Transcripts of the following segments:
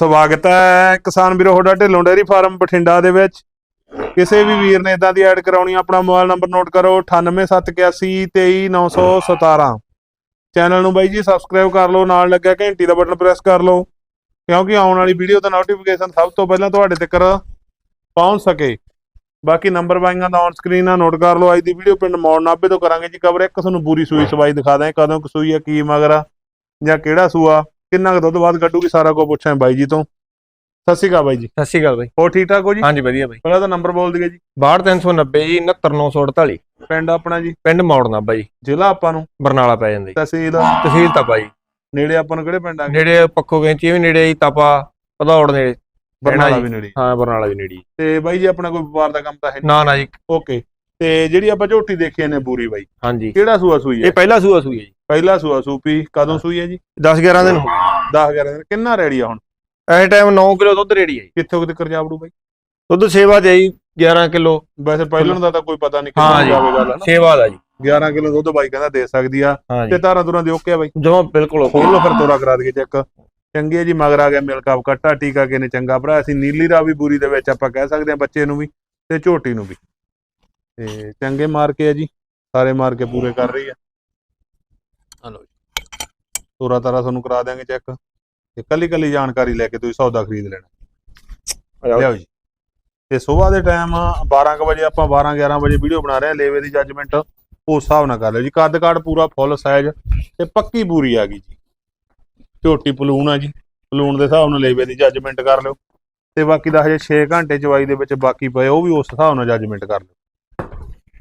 ਸਵਾਗਤ ਹੈ ਕਿਸਾਨ ਵੀਰੋ, ਤੁਹਾਡਾ ਢਿੱਲੋਂ ਡੇਅਰੀ ਫਾਰਮ ਬਠਿੰਡਾ ਦੇ ਵਿੱਚ। ਕਿਸੇ ਵੀ ਵੀਰ ਨੇ ਇਦਾਂ ਦੀ ਐਡ ਕਰਾਉਣੀ ਆਪਣਾ ਮੋਬਾਈਲ ਨੰਬਰ ਨੋਟ ਕਰੋ 9871823917 ਚੈਨਲ ਨੂੰ ਬਾਈ ਜੀ ਸਬਸਕ੍ਰਾਈਬ ਕਰ ਲਓ, ਨਾਲ ਲੱਗਿਆ ਘੰਟੀ ਦਾ ਬਟਨ ਪ੍ਰੈਸ ਕਰ ਲਓ, ਕਿਉਂਕਿ ਆਉਣ ਵਾਲੀ ਵੀਡੀਓ ਦਾ ਨੋਟੀਫਿਕੇਸ਼ਨ ਸਭ ਤੋਂ ਪਹਿਲਾਂ ਤੁਹਾਡੇ ਤੱਕ ਪਹੁੰਚ ਸਕੇ। ਬਾਕੀ ਨੰਬਰ ਬਾਈਆਂ ਦਾ ਔਨ ਸਕਰੀਨ ਆ, ਨੋਟ ਕਰ ਲਓ, ਅੱਜ ਦੀ ਵੀਡੀਓ ਪਿੰਡ ਮੌੜ ਨਾਭੇ ਤੋਂ ਕਰਾਂਗੇ ਜੀ ਕਵਰ ਇੱਕ ਤੁਹਾਨੂੰ ਪੂਰੀ ਸੂਈ ਸਵਾਈ ਦਿਖਾ ਦਾਂ ਕਦੋਂ ਕੁ ਸੂਈ ਆ, ਕੀ ਮਗਰ ਆ, ਜਾਂ ਕਿਹੜਾ ਸੂਆ ਕਿੰਨਾ ਕੁ ਦੁੱਧ ਬਾਅਦ ਕੱਢੂਗੀ? ਸਾਰਾ ਕੁਝ ਪੁੱਛਾਂ ਬਾਈ ਜੀ ਤੋਂ। ਸਤਿ ਸ਼੍ਰੀ ਅਕਾਲ ਬਾਈ ਜੀ। ਸਤਿ ਸ਼੍ਰੀ ਅਕਾਲ ਬਾਈ। ਹੋਰ ਠੀਕ ਠਾਕ ਹੋ ਜੀ? ਹਾਂਜੀ ਵਧੀਆ ਬਾਈ। ਪਹਿਲਾਂ ਤਾਂ ਨੰਬਰ ਬੋਲ ਦਈਏ ਜੀ। 62390 ਜੀ 69948 ਪਿੰਡ ਆਪਣਾ ਜੀ? ਪਿੰਡ ਮੌੜਨਾ ਬਾਈ। ਜ਼ਿਲ੍ਹਾ ਆਪਾਂ ਨੂੰ? ਬਰਨਾਲਾ ਪੈ ਜਾਂਦਾ ਜੀ। ਤਹਿਸੀਲ? ਤਹਿਸੀਲ ਤਾਂ ਬਾਈ। ਨੇੜੇ ਆਪਾਂ ਨੂੰ ਕਿਹੜੇ ਪਿੰਡ ਆ ਨੇੜੇ ਪੱਖੋ ਗੈਂਚੀ ਵੀ ਨੇੜੇ ਜੀ ਤਪਾ ਪਧੌੜ ਨੇੜੇ। ਬਰਨਾਲਾ ਜੀ। ਵੀ ਨੇੜੇ। ਹਾਂ ਬਰਨਾਲਾ ਵੀ ਨੇੜੇ ਜੀ। ਤੇ ਬਾਈ ਜੀ ਆਪਣਾ ਕੋਈ ਵਪਾਰ ਦਾ ਕੰਮ ਤਾਂ ਹੈ ਨਾ? ਨਾ ਜੀ। ਓਕੇ। ਤੇ ਜਿਹੜੀ ਆਪਾਂ ਝੋਟੀ ਦੇਖੀ ਨੇ ਬੂਰੀ ਬਾਈ। ਹਾਂਜੀ। ਕਿਹੜਾ ਸੂਆ ਸੂਈ ਹੈ? ਇਹ ਪਹਿਲਾ ਸੂਆ ਸੂਈ ਹੈ ਜੀ। ਪਹਿਲਾ ਸੂਆ ਸੂਪੀ ਕਦੋਂ ਸੂਈ ਹੈ ਜੀ? 10 11 ਦਿਨ ਹੋ ਗਏ। 10 11 ਦਿਨ ਕਿੰਨਾ ਰੈਡੀ ਆ ਹੁਣ? ਐ ਟਾਈਮ 9 ਕਿਲੋ ਦੁੱਧ ਰੇੜੀ ਹੈ ਜੀ। ਕਿੱਥੋਂ ਕਿਤੇ ਕਰਜਾਵੜੂ ਬਾਈ? ਦੁੱਧ ਸੇਵਾ ਦੇ ਜੀ 11 ਕਿਲੋ। ਵੈਸੇ ਪਹਿਲਾਂ ਦਾ ਤਾਂ ਕੋਈ ਪਤਾ ਨਹੀਂ ਕਿੰਨਾ ਜੀ। ਜਾਵੇ ਗੱਲ ਹੈ ਸੇਵਾ ਦਾ ਜੀ। ਨਾ 11 ਕਿਲੋ ਦੁੱਧ ਬਾਈ ਕਹਿੰਦਾ ਦੇ ਸਕਦੀ ਆ। ਤੇ ਧਾਰਾਂ ਤੁਰਾਂ ਦੇ ਓਕੇ ਆ ਬਾਈ? ਜਮਾ ਬਿਲਕੁਲ ਖੋਲ ਲਓ ਫਿਰ ਤੋਰਾ ਕਰਾ ਦਈਏ ਚੈੱਕ। ਚੰਗੀ ਹੈ ਜੀ ਮਗਰ ਆ ਗਿਆ ਮਿਲਕ ਆਪ ਕੱਟਾ ਟੀਕਾ ਕਿਨੇ ਚੰਗਾ ਭਰਾ। ਅਸੀਂ ਨੀਲੀ ਰਾਵੀ ਬੂਰੀ ਦੇ ਵਿੱਚ ਆਪਾਂ ਕਹਿ ਸਕਦੇ ਹਾਂ ਬੱਚੇ ਨੂੰ ਵੀ ਤੇ ਝੋਟੀ ਨੂੰ ਵੀ। ਤੇ ਚੰਗੇ ਮਾਰ ਕੇ ਆ ਜੀ ਸਾਰੇ ਮਾਰ ਕੇ ਪੂਰੇ ਕਰ ਰਹੀ ਆ। ਹਲੋ ਜੀ। ਤੋਰਾ ਤਾਰਾ ਤੁਹਾਨੂੰ ਕਰਾ ਦਿਆਂਗੇ ਚੈੱਕ ਤੇ ਕੱਲੀ ਕੱਲੀ ਜਾਣਕਾਰੀ ਲੈ ਕੇ ਤੁਸੀਂ ਸੌਦਾ ਖਰੀਦ ਲੈਣਾ। ਲਿਆਓ ਜੀ। ਤੇ ਸਵੇਰ ਦੇ ਟਾਈਮ 12 ਕੁ ਵਜੇ ਆਪਾਂ 12 11 ਵਜੇ ਵੀਡੀਓ ਬਣਾ ਰਹੇ ਹਾਂ ਲੇਵੇ ਦੀ ਜੱਜਮੈਂਟ ਉਸ ਹਿਸਾਬ ਨਾਲ ਕਰ ਲਿਓ ਜੀ। ਕੱਦ ਕਾੜ ਪੂਰਾ ਫੁੱਲ ਸਾਈਜ਼ ਤੇ ਪੱਕੀ ਬੂਰੀ ਆ ਗਈ ਜੀ। ਝੋਟੀ ਪਲੂਣ ਆ ਜੀ। ਪਲੂਣ ਦੇ ਹਿਸਾਬ ਨਾਲ ਲੇਵੇ ਦੀ ਜੱਜਮੈਂਟ ਕਰ ਲਿਓ। ਤੇ ਬਾਕੀ ਦਾ ਹਜੇ 6 ਘੰਟੇ ਚਵਾਈ ਦੇ ਵਿੱਚ ਬਾਕੀ ਪਏ ਉਹ ਵੀ ਉਸ ਹਿਸਾਬ ਨਾਲ ਜੱਜਮੈਂਟ ਕਰ ਲਿਓ।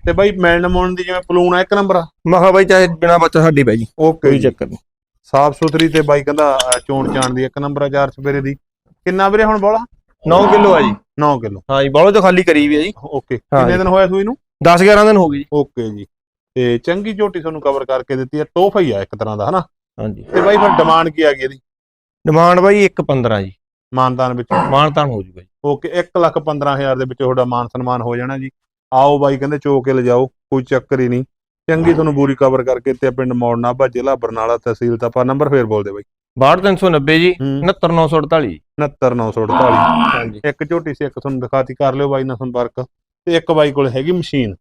ਤੇ ਬਾਈ ਮੈਲਨ ਮੋਨ ਦੀ ਜਿਵੇਂ ਪਲੂਣ ਆ ਇੱਕ ਨੰਬਰ ਆ? ਮਹਾ ਬਾਈ ਚਾਹੇ ਬਿਨਾ ਬੱਚਾ ਸਾਡੀ ਬਾਈ ਜੀ। ਓਕੇ ਕੋਈ ਚੱਕਰ ਨਹੀਂ। ਸਾਫ਼ ਸੁਥਰੀ ਤੇ ਬਾਈ ਕਹਿੰਦਾ ਚੋਣ ਚਾਣ ਦੀ ਇੱਕ ਨੰਬਰ ਆ ਚਾਰ ਸਵੇਰੇ ਦੀ। ਕਿੰਨਾ ਵੀਰੇ ਹੁਣ ਬੋਲਾ? 9 ਕਿਲੋ ਆ ਜੀ। 9 ਕਿਲੋ। ਹਾਂ ਜੀ ਬੋਲੋ ਤਾਂ ਖਾਲੀ ਕਰੀ ਵੀ ਆ ਜੀ। ਓਕੇ ਹਾਂ ਕਿੰਨੇ ਜੀ। ਦਿਨ ਹੋਇਆ ਸੂਈ ਨੂੰ? 10 11 ਦਿਨ ਹੋ ਗਏ ਜੀ। ਓਕੇ ਜੀ। ਤੇ ਚੰਗੀ ਝੋਟੀ ਤੁਹਾਨੂੰ ਕਵਰ ਕਰਕੇ ਦਿੱਤੀ ਹੈ ਤੋਹਫਾ ਹੀ ਆ ਇੱਕ ਤਰ੍ਹਾਂ ਦਾ ਹਨਾ? ਹਾਂਜੀ ਤੇ ਬਾਈ ਫਿਰ ਡਿਮਾਂਡ ਕੀ ਆ ਗਈ ਇਹਦੀ? ਡਿਮਾਂਡ ਬਾਈ 1.15 ਜੀ। ਮਾਨਦਾਨ ਵਿੱਚ? ਮਾਨਤਾਨ ਹੋ ਜੂਗਾ ਜੀ। ਓਕੇ 1 ਲੱਖ 15000 ਦੇ ਵਿੱਚ ਤੁਹਾਡਾ ਮਾਨ ਸਨਮਾਨ ਹੋ ਜਾਣਾ ਜੀ। ਆਓ ਬਾਈ ਕਹਿੰਦੇ ਚੋ ਕੇ ਲਿਜਾਓ ਕੋਈ ਚੱਕਰ ਹੀ ਨਹੀਂ। ਚੰਗੀ ਤੁਹਾਨੂੰ ਬੂਰੀ ਕਵਰ ਕਰਕੇ ਤੇ ਪਿੰਡ ਮੌੜ ਨਾਭਾ ਜ਼ਿਲ੍ਹਾ ਬਰਨਾਲਾ ਤਹਿਸੀਲ ਤਪਾ ਨੰਬਰ ਫੇਰ ਬੋਲਦੇ ਬਾਈ। 62390 ਜੀ ਹੂੰ। 69948 69948 ਹਾਂਜੀ। ਇੱਕ ਝੋਟੀ ਸੀ ਇੱਕ ਤੁਹਾਨੂੰ ਦਿਖਾਤੀ ਕਰ ਲਿਓ ਬਾਈ ਨਾਲ ਸੰਪਰਕ ਤੇ ਇੱਕ ਬਾਈ ਕੋਲ ਹੈਗੀ ਮਸ਼ੀਨ।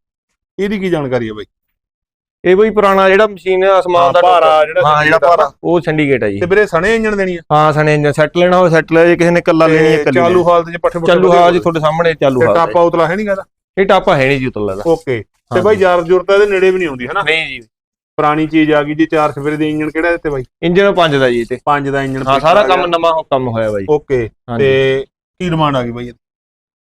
ਇਹਦੀ ਕੀ ਜਾਣਕਾਰੀ ਹੈ ਬਾਈ? ਇਹ ਬਈ ਪੁਰਾਣਾ ਜਿਹੜਾ ਮਸ਼ੀਨ ਹੈ ਅਸਮਾਨ ਦਾ ਭਾਰਾ। ਜਿਹੜਾ ਹਾਂ ਜਿਹੜਾ। ਭਾਰਾ। ਉਹ ਸਿੰਡੀਕੇਟ ਹੈ ਜੀ। ਤੇ ਵੀਰੇ ਸਣੇ ਇੰਜਣ ਦੇਣੀ ਆ? ਹਾਂ ਸਣੇ ਇੰਜਨ ਸੈੱਟ ਲੈਣਾ ਹੋਵੇ ਸੈੱਟ ਲੈ ਜੇ ਕਿਸੇ ਨੇ ਕੱਲਾ ਲੈਣੀ ਹੈ ਤੇ ਕੱਲੀ ਚਾਲੂ ਹਾਲਤ 'ਚ ਪੱਠੇ ਪੁੱਠੇ ਚਾਲੂ ਹਾਂ ਵਧੀਆ ਜੀ ਤੁਹਾਡੇ ਸਾਹਮਣੇ ਚਾਲੂ ਤੇ ਹਾਂ ਟਾਪਾ ਉਤਲਾ ਹੈ ਨਹੀਂ ਕਹਦਾ ਇਹ ਟਾਪਾ ਹੈ ਨਹੀਂ ਜੀ ਉਤਲਾ ਦਾ। ਓਕੇ। ਤੇ ਬਾਈ ਯਾਰ ਜੁਰਤ ਇਹਦੇ ਨੇੜੇ ਵੀ ਨਹੀਂ ਆਉਂਦੀ ਹਨਾ? ਨਹੀਂ ਜੀ। ਪੁਰਾਣੀ ਚੀਜ਼ ਆ ਗਈ ਜੀ ਚਾਰ ਸਫੇਰੇ ਦੇ ਇੰਜਣ ਕਿਹੜਾ ਦਿੱਤੇ ਬਾਈ? ਇੰਜਨ ਪੰਜ ਦਾ ਜੀ ਤੇ ਪੰਜ ਦਾ ਇੰਜਣ ਹਾਂ ਸਾਰਾ ਕੰਮ ਨਵਾਂ ਕੰਮ ਹੋਇਆ ਬਾਈ। ਓਕੇ। ਤੇ ਕੀ ਡਿਮਾਂਡ ਆ ਗਈ ਬਾਈ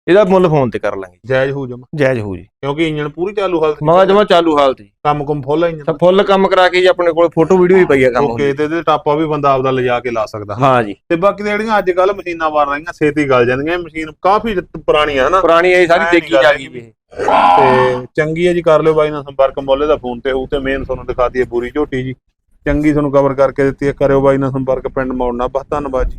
ਇਹਦਾ ਮੁੱਲ ਫੋਨ ਤੇ ਕਰ ਲਾਂਗੇ। ਜਾਇਜ਼ ਹੋ ਜਮਾ। ਜਾਇਜ਼ ਹੋ ਜੀ। ਕਿਉਂਕਿ ਇੰਜਣ ਪੂਰੀ ਚਾਲੂ ਹਾਲਤ ਮਗਾ ਜਮਾ ਚਾਲੂ ਹਾਲਤ ਜੀ ਕੰਮ ਕੁਮ ਫੁੱਲ ਇੰਜਣ ਤਾਂ ਫੁੱਲ ਕੰਮ ਕਰਾ ਕੇ ਜੀ ਆਪਣੇ ਕੋਲ ਫੋਟੋ ਵੀਡੀਓ ਵੀ ਪਈ ਆ ਕੰਮ ਓਕੇ ਤੇ ਇਹਦੇ ਟਾਪਾ ਵੀ ਬੰਦਾ ਆਪਦਾ ਲਿਜਾ ਕੇ ਲਾ ਸਕਦਾ। ਹਾਂ ਜੀ। ਤੇ ਬਾਕੀ ਜਿਹੜੀਆਂ ਅੱਜ ਕੱਲ ਮਸ਼ੀਨਾਂ ਵਾਰ ਰਹੀਆਂ ਛੇਤੀ ਗਲ ਜਾਂਦੀਆਂ। ਇਹ ਮਸ਼ੀਨ ਕਾਫੀ ਪੁਰਾਣੀ ਆ ਹਨਾ? ਪੁਰਾਣੀ ਇਹ ਸਾਰੀ ਦੇਖੀ ਜਾ ਗਈ ਇਹ। ਤੇ ਚੰਗੀ ਹੈ ਜੀ ਕਰ ਲਿਓ ਬਾਈ ਨਾਲ ਸੰਪਰਕ। ਮੋਲੇ ਦਾ ਫੋਨ ਤੇ ਹੋਊ ਤੇ ਮੇਨ ਤੁਹਾਨੂੰ ਦਿਖਾਤੀ ਹੈ ਪੂਰੀ ਝੋਟੀ ਜੀ। ਚੰਗੀ ਤੁਹਾਨੂੰ ਕਵਰ ਕਰਕੇ ਦਿੱਤੀ ਹੈ ਕਰਿਓ ਬਾਈ ਨਾਲ ਸੰਪਰਕ ਪਿੰਡ ਮੌੜਨਾ। ਬਸ ਧੰਨਵਾਦ ਜੀ।